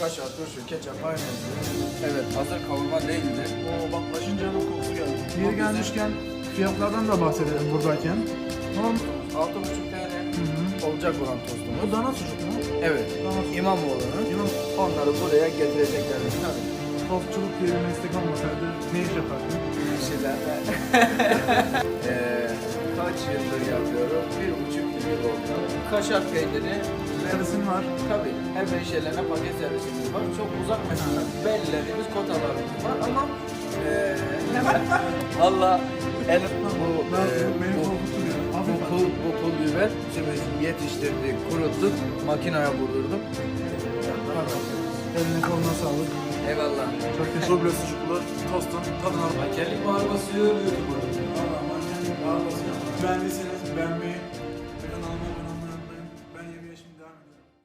kaşar, turşu, ketçap, mayonez. Evet, hazır kavurma değildi. Oo bak başıncanın kokusu geldi. Yeri gelmişken fiyatlardan da bahsedelim buradayken. Tamam. 6,5 TL olacak olan tostumuz. Bu dana sucuk mu? Evet, Dana sucuk. İmamoğlu'nun. İmam Onları buraya getirecekler. Tabii. tostçuluk diye bir meslek olmasaydı ne iş yapardın? kişilerle Eee, kaç yıldır yapıyorum? Bir buçuk yıl oldu. Kaşar peyniri Servisin var. tabii her şeylerine paket servisimiz var. Çok uzak mesafe bellilerimiz, kotalarımız var ama eee valla el bu, Ben eee, beni bu, ya. bu, pul, bu pul biber şimdi yetiştirdik, kuruttuk, makineye vurdurduk. Eline koluna sağlık. Eyvallah. Çok teşekkür Duble sucuklu tostun tadına bak. Kellik bağırması YouTuber. Beğendiyseniz beğenmeyi,